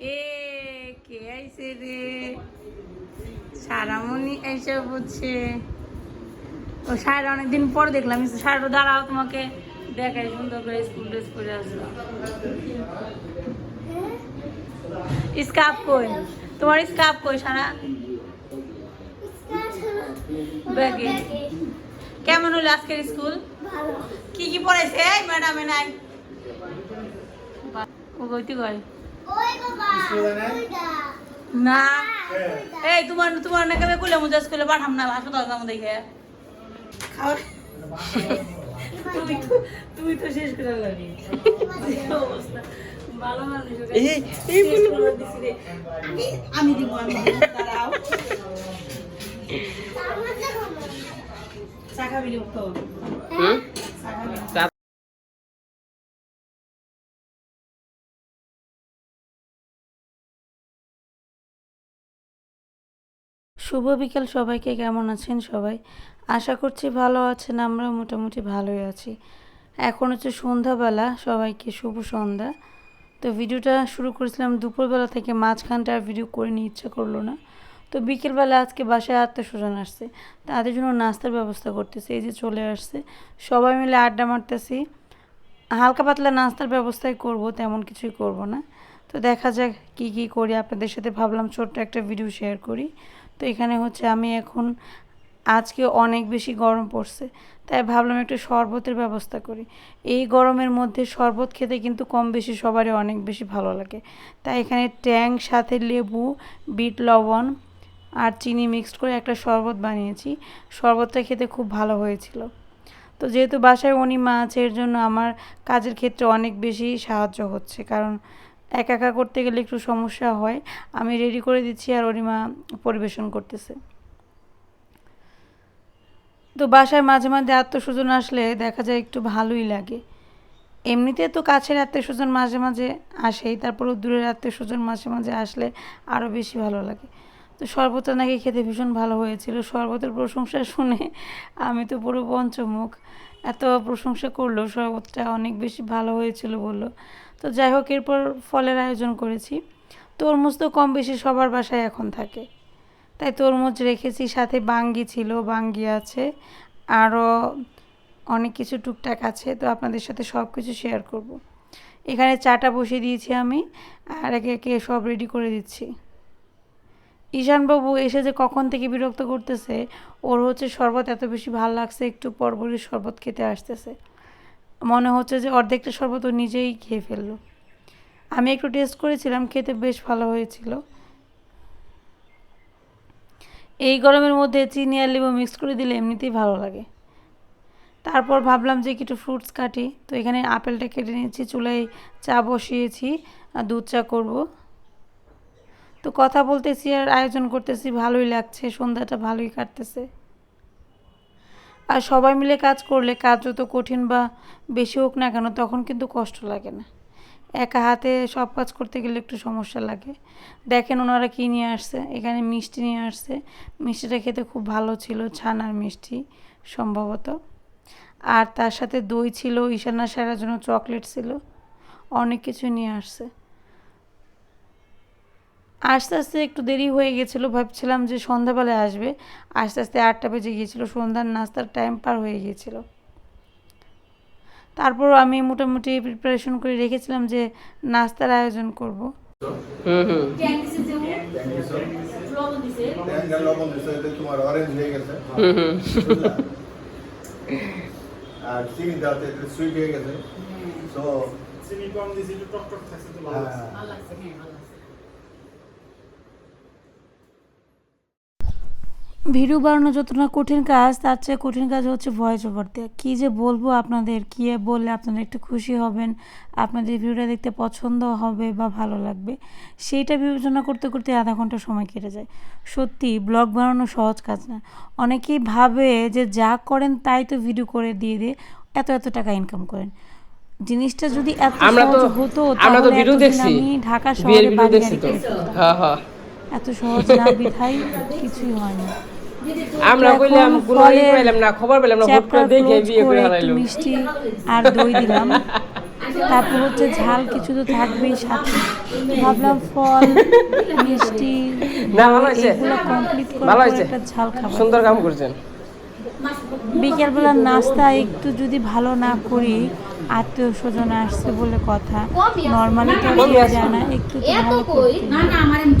এ কে আইছে রে? সারামণি এসে বুঝছে। ও সারা অনেকদিন পর দেখলাম সারা দাঁড়াও তোমাকে দেখাই সুন্দর করে স্কুল ড্রেস পরে আসলো। স্কার্ফ কই? তোমার স্কার্ফ কই সারা? ব্যাগে। কেমন হলো আজকের স্কুল কি কি পড়েছে ম্যাডামে নাই। ও গইতে কয় না। এই তোমার তোমার না কেবে কইলে মুজা স্কুলে পাঠাম না হাসপাতাল যাব দেখে। তুমি তো শেষ করে লাগি অবস্থা? ভালো মানুষ ওকে এই শেষ করে দিছি রে। আমি- দিব আমি দাঁড়াও। চাকা বিলি তা- শুভ বিকেল সবাইকে, কেমন আছেন সবাই? আশা করছি ভালো আছেন, আমরা মোটামুটি ভালোই আছি। এখন হচ্ছে সন্ধ্যাবেলা, সবাইকে শুভ সন্ধ্যা। তো ভিডিওটা শুরু করেছিলাম দুপুরবেলা থেকে, মাঝখানটা আর ভিডিও করে নিয়ে ইচ্ছা করল না। তো বিকেলবেলা আজকে বাসায় আত্মীয় স্বজন আসছে, তাদের জন্য নাস্তার ব্যবস্থা করতেছে, এই যে চলে আসছে। সবাই মিলে আড্ডা মারতেছি। হালকা পাতলা নাস্তার ব্যবস্থাই করব, তেমন কিছুই করব না। তো দেখা যাক কি কি করি, আপনাদের সাথে ভাবলাম ছোট্ট একটা ভিডিও শেয়ার করি। তো এখানে হচ্ছে আমি এখন আজকে অনেক বেশি গরম পড়ছে, তাই ভাবলাম একটু শরবতের ব্যবস্থা করি। এই গরমের মধ্যে শরবত খেতে কিন্তু কম বেশি সবারই অনেক বেশি ভালো লাগে। তাই এখানে ট্যাং, সাথে লেবু, বিট লবণ আর চিনি মিক্সড করে একটা শরবত বানিয়েছি। শরবতটা খেতে খুব ভালো হয়েছিল। তো যেহেতু বাসায় অনিমা আছে, এর জন্য আমার কাজের ক্ষেত্রে অনেক বেশি সাহায্য হচ্ছে। কারণ একা একা করতে গেলে একটু সমস্যা হয়। আমি রেডি করে দিচ্ছি আর অরিমা পরিবেশন করতেছে। তো বাসায় মাঝে মাঝে আত্মস্বজন আসলে দেখা যায় একটু ভালোই লাগে। এমনিতে তো কাছের আত্মীয়স্বজন মাঝে মাঝে আসেই, তারপরেও দূরের আত্মীয় স্বজন মাঝে মাঝে আসলে আরও বেশি ভালো লাগে। তো শরবতটা নাকি খেতে ভীষণ ভালো হয়েছিল। শরবতের প্রশংসা শুনে আমি তো পুরো পঞ্চমুখ। এত প্রশংসা করল, শরবতটা অনেক বেশি ভালো হয়েছিল বলল। তো যাই হোক, এরপর ফলের আয়োজন করেছি। তরমুজ তো কম বেশি সবার বাসায় এখন থাকে। তাই তরমুজ রেখেছি, সাথে বাঙ্গি ছিল, বাঙ্গি আছে, আরও অনেক কিছু টুকটাক আছে, তো আপনাদের সাথে সব কিছু শেয়ার করব। এখানে চাটা বসিয়ে দিয়েছি আমি, আর একে একে সব রেডি করে দিচ্ছি। ঈশানবাবু এসে যে কখন থেকে বিরক্ত করতেছে, ওর হচ্ছে শরবত এত বেশি ভালো লাগছে, একটু পরপরই শরবত খেতে আসতেছে। মনে হচ্ছে যে অর্ধেকটা শরবত ও নিজেই খেয়ে ফেলল। আমি একটু টেস্ট করেছিলাম, খেতে বেশ ভালো হয়েছিল। এই গরমের মধ্যে চিনি আর লেবু মিক্স করে দিলে এমনিতেই ভালো লাগে। তারপর ভাবলাম যে কিছু ফ্রুটস কাটি, তো এখানে আপেলটা কেটে নিয়েছি, চুলায় চা বসিয়েছি আর দুধ চা করব। তো কথা বলতেছি আর আয়োজন করতেছি, ভালোই লাগছে, সন্ধ্যাটা ভালোই কাটতেছে। আর সবাই মিলে কাজ করলে কাজ যত কঠিন বা বেশি হোক না কেন, তখন কিন্তু কষ্ট লাগে না। একা হাতে সব কাজ করতে গেলে একটু সমস্যা লাগে। দেখেন ওনারা কী নিয়ে আসছে, এখানে মিষ্টি নিয়ে আসছে। মিষ্টিটা খেতে খুব ভালো ছিল, ছানার মিষ্টি সম্ভবত। আর তার সাথে দই ছিল, ঈশানা সারার জন্য চকলেট ছিল, অনেক কিছু নিয়ে আসছে। আস্তে আস্তে একটু দেরি হয়ে গেছিল ভাবছিলাম যে সন্ধ্যাবেলায় আসবে। আস্তে আস্তে আটটা বেজে গিয়েছিল সন্ধ্যার নাস্তার টাইম পার হয়ে গিয়েছিল। তারপর আমি মোটামুটি প্রিপারেশন করে রেখেছিলাম যে নাস্তার আয়োজন করব। হুম হুম। ট্যাঙ্গার লবণ দিছে এতে তোমার অরেঞ্জ হয়ে গেছে হুম। হুম। আর চিনি দেওয়াতে সুইট হয়ে গেছে। তো চিনি কম দিয়েছি একটু টক টক থাকছে তো ভালো হ্যাঁ, ভিডিও বানানো যত না কঠিন কাজ তার চেয়ে কঠিন কাজ হচ্ছে ভয়েস ওভার দেওয়া কী যে বলব আপনাদের কী বললে আপনারা একটু খুশি হবেন আপনাদের ভিডিওটা দেখতে পছন্দ হবে বা ভালো লাগবে। সেইটা বিবেচনা করতে করতে আধা ঘণ্টা সময় কেটে যায়। সত্যি ব্লগ বানানো সহজ কাজ না। অনেকেই ভাবে যে যা করেন তাই তো ভিডিও করে দিয়ে দিয়ে এত এত টাকা ইনকাম করেন। জিনিসটা যদি এত সহজ হতো তাহলে আমি ঢাকা শহরে বাড়ি। হ্যাঁ হ্যাঁ। এত সহজ না বিধাই কিছুই হয় না। আমরা কইলাম কোনো ই পাইলাম না খবর পেলাম না হুট করে দেখে বিয়ে করে করে হারাইলো মিষ্টি আর দই দিলাম তারপর হচ্ছে ঝাল কিছু তো থাকবেই সাথে ভাবলাম ফল মিষ্টি না, ভালো হয়েছে। কমপ্লিট ভালো হয়েছে। ঝাল সুন্দর কাম করছেন নাস্তা একটু যদি ভালো না করি আত্মীয় স্বজন আসছে বলে কথা নর্মালি তো। যায় না একটু।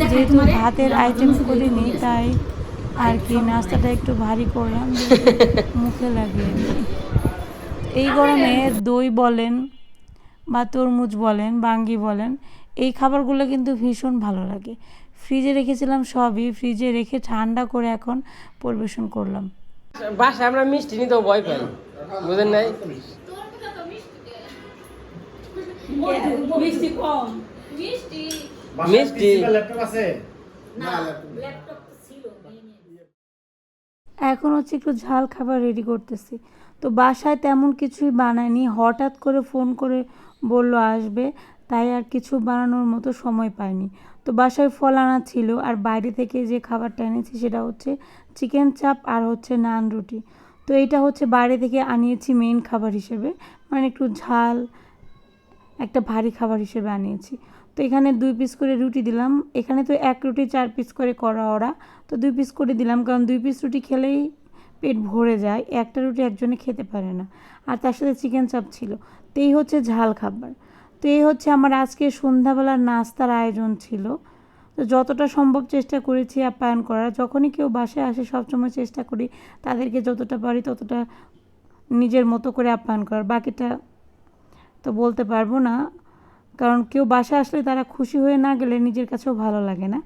যেহেতু ভাতের আইটেম করিনি তাই আর কি নাস্তাটা একটু ভারী করলাম মুখে লাগিয়ে এই গরমে দই বলেন বা তরমুজ বলেন বাঙ্গি বলেন এই খাবারগুলো কিন্তু ভীষণ ভালো লাগে। ফ্রিজে রেখেছিলাম সবই ফ্রিজে রেখে ঠান্ডা করে এখন পরিবেশন করলাম। বাসায় আমরা মিষ্টি নিতেও ভয় পাই। বুঝেন নাই? মিষ্টি। ল্যাপটপ আছে? না ল্যাপটপ এখন হচ্ছে একটু ঝাল খাবার রেডি করতেছি। তো বাসায় তেমন কিছুই বানায়নি হঠাৎ করে ফোন করে বলল আসবে, তাই আর কিছু বানানোর মতো সময় পাইনি। তো বাসায় ফল আনা ছিল, আর বাইরে থেকে যে খাবারটা এনেছি সেটা হচ্ছে চিকেন চাপ আর হচ্ছে নান রুটি। তো এইটা হচ্ছে বাইরে থেকে আনিয়েছি মেইন খাবার হিসেবে মানে একটু ঝাল, একটা ভারী খাবার হিসেবে আনিয়েছি। তো এখানে দুই পিস করে রুটি দিলাম। এখানে তো এক রুটি, চার পিস করে করা ওরা তো দুই পিস করে দিলাম কারণ দুই পিস রুটি খেলেই পেট ভরে যায়। একটা রুটি একজনে খেতে পারে না। আর তার সাথে চিকেন চাপ ছিল। তো এই হচ্ছে ঝাল খাবার। তো এই হচ্ছে আমার আজকে সন্ধ্যাবেলার নাস্তার আয়োজন ছিল। তো যতটা সম্ভব চেষ্টা করেছি আপ্যায়ন করার। যখনই কেউ বাসায় আসে, সবসময় চেষ্টা করি তাদেরকে যতটা পারি ততটা নিজের মতো করে আপ্যায়ন করার। বাকিটা তো বলতে পারব না। কারণ কেউ বাসায় আসলে তারা খুশি হয়ে না গেলে নিজের কাছেও ভালো লাগে না।